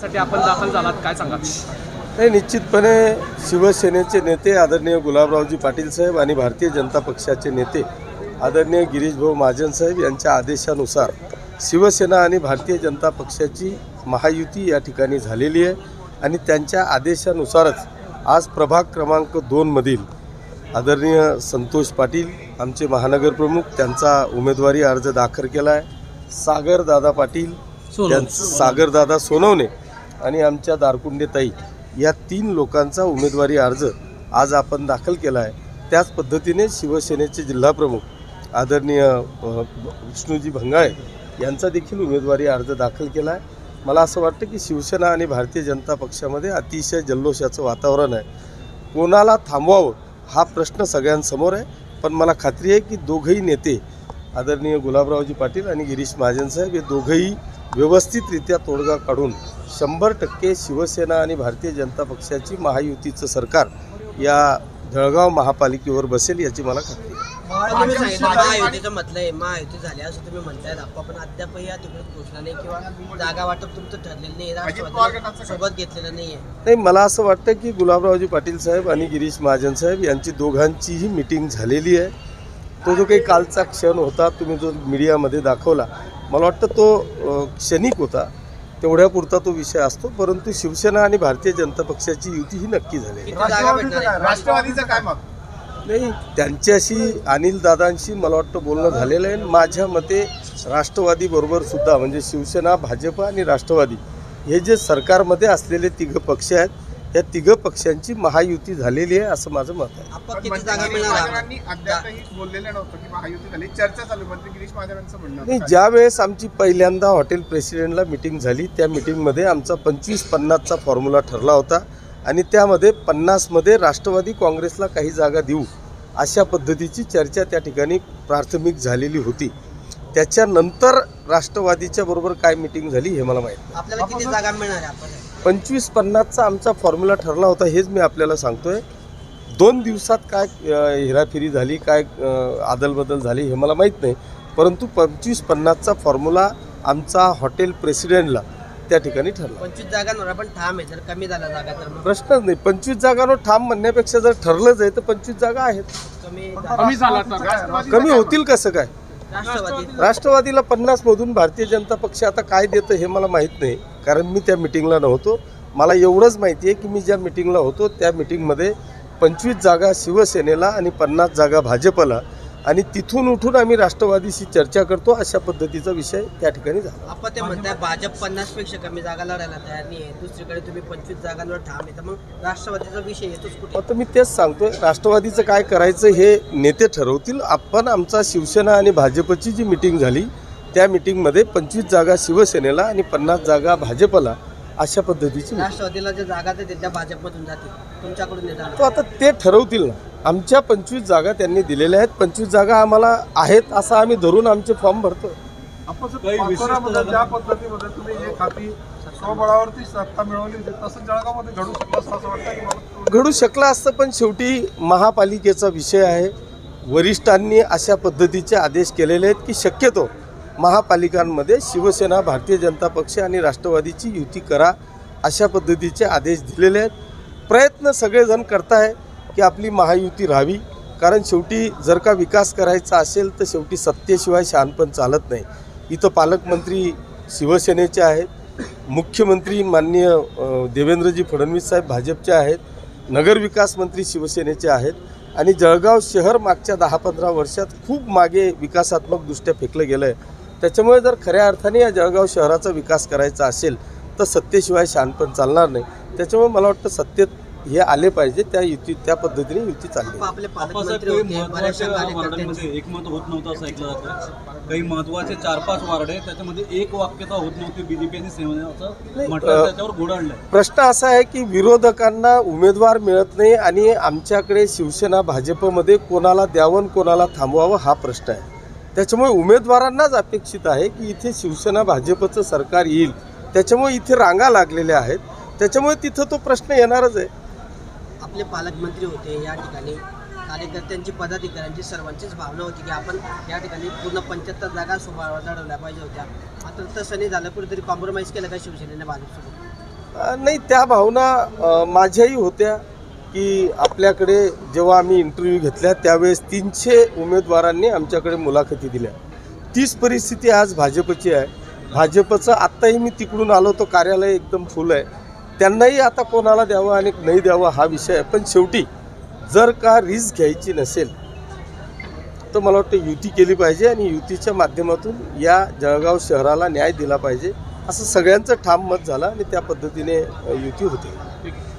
साठी आपण दाखल झालात काय सांगा नाही निश्चितपणे शिवसेनेचे नेते आदरणीय गुलाबरावजी पाटील साहेब आणि भारतीय जनता पक्षाचे नेते आदरणीय गिरीश भाऊ महाजन साहेब यांच्या आदेशानुसार शिवसेना आणि भारतीय जनता पक्षाची महायुती या ठिकाणी झालेली आहे आणि त्यांच्या आदेशानुसारच आज प्रभाग क्रमांक दोनमधील आदरणीय संतोष पाटील आमचे महानगर प्रमुख त्यांचा उमेदवारी अर्ज दाखल केला आहे. सागरदादा पाटील सागरदादा सोनवणे आणि आमच्या दारकुंडे ताई या तीन लोकांचा उमेदवारी अर्ज आज आपण दाखल केला आहे. त्याच पद्धतीने शिवसेनेचे जिल्हाप्रमुख आदरणीय विष्णूजी भंगाळे यांचा देखील उमेदवारी अर्ज दाखल केला आहे. मला असं वाटतं की शिवसेना आणि भारतीय जनता पक्षामध्ये अतिशय जल्लोषाचं वातावरण आहे. कोणाला थांबवावं हा प्रश्न सगळ्यांसमोर आहे. पण मला खात्री आहे की दोघंही नेते आदरणीय गुलाबरावजी पाटील आणि गिरीश महाजन साहेब हे दोघंही व्यवस्थितरित्या तोडगा काढून शंभर टक्के शिवसेना आणि भारतीय जनता पक्षाची महायुतीचं सरकार या जळगाव महापालिकेवर बसेल याची मला खात्री महायुतीचं म्हटलं आहे. महायुती झाली असं तुम्ही म्हणताय दाखवा. पण अद्यापही या तिकडे घोषणा नाही किंवा जागा वाटप तुमचं ठरलेलं नाही. सोबत घेतलेलं नाही मला असं वाटतं की गुलाबरावजी पाटील साहेब आणि गिरीश महाजन साहेब यांची दोघांचीही मिटिंग झालेली आहे. तो जो काही कालचा क्षण होता तुम्ही जो मीडियामध्ये दाखवला मला वाटतं तो क्षणिक होता. तेवढ्यापुरता तो विषय असतो परंतु शिवसेना आणि भारतीय जनता पक्षाची युती ही नक्की आहे? राष्ट्रवादीचं काय मग नाही त्यांच्याशी अनिल दादांशी मला वाटतं बोलणं झालेलं आहे. माझ्या मते राष्ट्रवादी बरोबर सुद्धा म्हणजे शिवसेना भाजप आणि राष्ट्रवादी हे जे सरकारमध्ये असलेले तिघं पक्ष आहेत या तिघं पक्षांची महायुती झालेली आहे असं माझं मत आहे. आपण पण किती मंत्री जागा गिरीश मिळणार महाजनांनी अद्यापही बोललेलं नव्हतं की महायुती झाली. चर्चा चालू आहे. मंत्री गिरीश महाजन यांचं म्हणणं नाही. ज्या वेळेस आमची पहिल्यांदा हॉटेल प्रेसिडेंटला मिटिंग झाली त्या मिटिंगमध्ये आमचा पंचवीस पन्नासचा फॉर्म्युला ठरला होता आणि त्यामध्ये पन्नासमध्ये राष्ट्रवादी काँग्रेसला काही जागा देऊ अशा पद्धतीची चर्चा त्या ठिकाणी प्राथमिक झालेली होती. त्याच्यानंतर राष्ट्रवादीच्या बरोबर काय मिटिंग झाली हे मला माहीत नाही. आपल्याला किती जागा मिळणार पंचवीस पन्नासचा आमचा फॉर्म्युला ठरला होता हेच मी आपल्याला सांगतोय. दोन दिवसात काय हेराफेरी झाली काय आदलबदल झाली हे मला माहीत नाही. परंतु पंचवीस पन्नासचा फॉर्म्युला आमचा हॉटेल प्रेसिडेंटला त्या ठिकाणी ठरला. पंचवीस जागांवर आपण ठाम आहे जर कमी झाला जागा तर मग? प्रश्नच नाही. पंचवीस जागांवर ठाम म्हणण्यापेक्षा जर ठरलंच आहे तर पंचवीस जागा आहेत. कमी कमी झाला तर राष्ट्रवादी कमी होतील कसं काय? राष्ट्रवादी राष्ट्रवादीला पन्नासमधून भारतीय जनता पक्ष आता काय देतं हे मला माहीत नाही. कारण मी त्या मिटिंगला नव्हतो. मला एवढंच माहिती आहे की मी ज्या मिटिंगला होतो त्या मिटिंगमध्ये पंचवीस जागा शिवसेनेला आणि पन्नास जागा भाजपला आणि तिथून उठून आम्ही राष्ट्रवादीशी चर्चा करतो अशा पद्धतीचा विषय त्या ठिकाणी झाला. आपण ते म्हणताय भाजप पन्नासपेक्षा कमी जागा लढायला तयार नाही आहे दुसरीकडे तुम्ही पंचवीस जागांवर ठाम तर मग राष्ट्रवादीचा विषय येतोच कुठे? आता मी तेच सांगतोय राष्ट्रवादीचं काय करायचं हे नेते ठरवतील. आपण आमचा शिवसेना आणि भाजपची जी मिटिंग झाली त्या मिटिंगमध्ये पंचवीस जागा शिवसेनेला आणि पन्नास जागा भाजपला अशा पद्धतीची राष्ट्रवादीला ज्या जागा देतील त्या भाजपमधून जातील. तुमच्याकडून नाही. जाणार तो आता ते ठरवतील ना. आमच्या पंचवीस जागा त्यांनी दिलेल्या आहेत. पंचवीस जागा आम्हाला आहेत असं आम्ही धरून आमचे फॉर्म भरतो. आपण जर पाचोऱ्यामध्ये ज्या पद्धतीमध्ये तुम्ही एक हाती स्वबळावरती सत्ता मिळवली होती तसं जळगावमध्ये घडू शकतं असं असं वाटतं की मला घडू शकलं असतं पण शेवटी महापालिकेचा विषय आहे. वरिष्ठांनी अशा पद्धतीचे आदेश केलेले आहेत की शक्यतो महापालिकांमध्ये शिवसेना भारतीय जनता पक्ष आणि राष्ट्रवादीची युती करा अशा पद्धतीचे आदेश दिलेले आहेत. प्रयत्न सगळेजण करताय की आपली महायुती राहावी. कारण शेवटी जर का विकास करायचा असेल तर शेवटी सत्तेशिवाय शहाणपण चालत नाही. इथं पालकमंत्री शिवसेनेचे आहेत. मुख्यमंत्री माननीय देवेंद्रजी फडणवीस साहेब भाजपचे आहेत. नगरविकास मंत्री शिवसेनेचे आहेत. आणि जळगाव शहर मागच्या दहा पंधरा वर्षात खूप मागे विकासात्मकदृष्ट्या फेकलं गेलं आहे त्याच्यामुळे जर खऱ्या अर्थाने या जळगाव शहराचा विकास करायचा असेल तर सत्तेशिवाय शहाणपण चालणार नाही. त्याच्यामुळे मला वाटतं सत्तेत हे आले पाहिजे त्या युती त्या पद्धतीने युती चालली एकमत होत नव्हतं असं ऐकलं जातं. काही महत्त्वाचे चार पाच वार्ड आहे त्याच्यामध्ये एक वाक्यता होत नव्हती बीजेपी त्याच्यावर प्रश्न असा आहे की विरोधकांना उमेदवार मिळत नाही आणि आमच्याकडे शिवसेना भाजपमध्ये कोणाला द्यावं कोणाला थांबवावं हा प्रश्न आहे. त्याच्यामुळे उमेदवारांनाच अपेक्षित आहे की इथे शिवसेना भाजपचं सरकार येईल. त्याच्यामुळे इथे रांगा लागलेल्या आहेत. त्याच्यामुळे तिथं तो प्रश्न येणारच आहे. आपले पालकमंत्री होते या ठिकाणी कार्यकर्त्यांची पदाधिकाऱ्यांची सर्वांचीच भावना होती की आपण या ठिकाणी पूर्ण पंच्याहत्तर जागा लढवल्या पाहिजे होत्या. मात्र तसं नाही झालं कुठेतरी कॉम्प्रोमाइज केलं का शिवसेनेने भाजपसोबत? नाही त्या भावना माझ्याही होत्या. की आपल्याकडे जेव्हा आम्ही इंटरव्ह्यू घेतल्या त्यावेळेस तीनशे उमेदवारांनी आमच्याकडे मुलाखती दिल्या. तीच परिस्थिती आज भाजपची आहे. भाजपचं आत्ताही मी तिकडून आलो तो कार्यालय एकदम फुल आहे. त्यांनाही आता कोणाला द्यावं आणि नाही द्यावं हा विषय आहे. पण शेवटी जर का रिस्क घ्यायची नसेल तर मला वाटतं युती केली पाहिजे आणि युतीच्या माध्यमातून या जळगाव शहराला न्याय दिला पाहिजे. असं सगळ्यांचं ठाम मत झालं आणि त्या पद्धतीने युती होते.